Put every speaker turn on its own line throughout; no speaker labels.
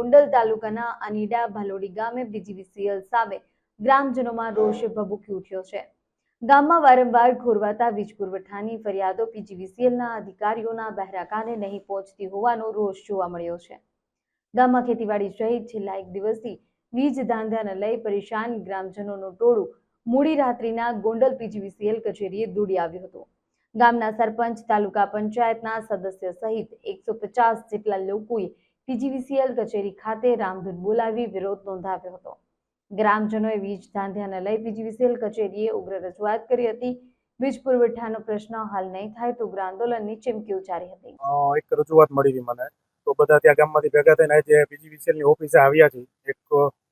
ગોંડલ તાલુકાના અનીડા ભાલોડી ગામે પીજીવીસીએલ સામે ગ્રામજનોમાં રોષ ભભૂકી ઉઠ્યો છે. ગામમાં વારંવાર ઘોરવાતા વીજ પુરવઠાની ફરિયાદો પીજીવીસીએલના અધિકારીઓના બહેરા કાને નહીં પહોંચતી હોવાનો રોષ જોવા મળ્યો છે. ગામમાં ખેતીવાડી સહિત છેલ્લા એક દિવસથી વીજ ધાંધાને લઈ પરેશાન ગ્રામજનોનું ટોળું મોડી રાત્રિના ગોંડલ પીજીવીસીએલ કચેરીએ દોડી આવ્યું હતું. ગામના સરપંચ, તાલુકા પંચાયતના સદસ્ય સહિત એકસો પચાસ જેટલા લોકોએ પીજીવીસીએલ કચેરી ખાતે રામધૂન બોલાવી વિરોધ નોંધાવ્યો હતો. ગ્રામજનોએ વીજ ધાંધ્યાને લઈ પીજીવીસીએલ કચેરીએ ઉગ્ર રજૂઆત કરી હતી. વીજ પુરવઠાનો પ્રશ્ન હલ નહીં થાય તો ઉગ્ર ચીમકી ઉચ્ચારી હતી.
એક રજૂઆત મળી હતી મને. તો બધા ત્યાં ગામમાંથી ભેગા થઈને જે પીજીવીસીએલની ઓફિસે આવ્યા છે, એક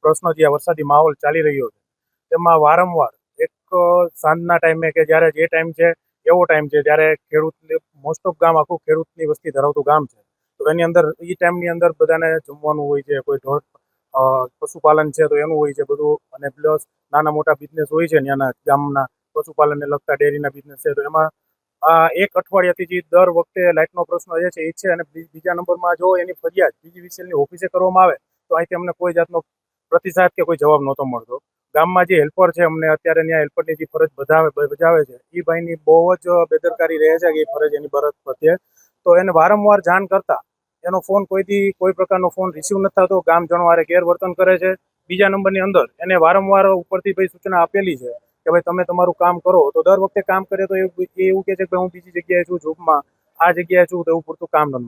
પ્રશ્ન જે વરસાદી માહોલ ચાલી રહ્યો છે, તેમાં વારંવાર એક સાંજના ટાઈમે કે જ્યારે જે ટાઈમ છે, એવો ટાઈમ છે જ્યારે ખેડૂત મોસ્ટ ઓફ ગામ આખું ખેડૂતની વસ્તી ધરાવતું ગામ છે. તો એની અંદર એ ટાઈમની અંદર બધાને જમવાનું હોય છે, કોઈ ઢોર પશુપાલન છે તો એનું હોય છે બધું. અને પ્લસ નાના મોટા બિઝનેસ હોય છે ત્યાંના ગામના પશુપાલનને લગતા ડેરીના બિઝનેસ છે તો એમાં આ એક અઠવાડિયાથી જે દર વખતે લાઇટનો પ્રશ્ન જે છે, એ છે અને બીજા નંબરમાં જો એની ફરિયાદ બીજી વિસેલની ઓફિસે કરવામાં આવે, તો અહીંથી અમને કોઈ જાતનો પ્રતિસાદ કે કોઈ જવાબ નહોતો મળતો. ગામમાં જે હેલ્પર છે, અમને અત્યારે ત્યાં હેલ્પરની જે ફરજ બધાવે બજાવે છે એ ભાઈની બહુ જ બેદરકારી રહે છે કે એ ફરજ એની ફરજ પ્રત્યે. તો એને વારંવાર જાણ કરતા એનો ફોન કોઈથી, કોઈ પ્રકારનો ફોન રિસીવ નથી થતો, ગામ જણવારે ગેરવર્તન કરે છે. બીજા નંબરની અંદર એને વારંવાર ઉપરથી ભાઈ સૂચના આપેલી છે કે ભાઈ તમે તમારું કામ કરો. તો દર વખતે કામ કરે તો એવું કહે છે કે હું બીજી જગ્યાએ છું જોબમાં આ જગ્યાએ છું તો એવું પૂરતું કામ મળતું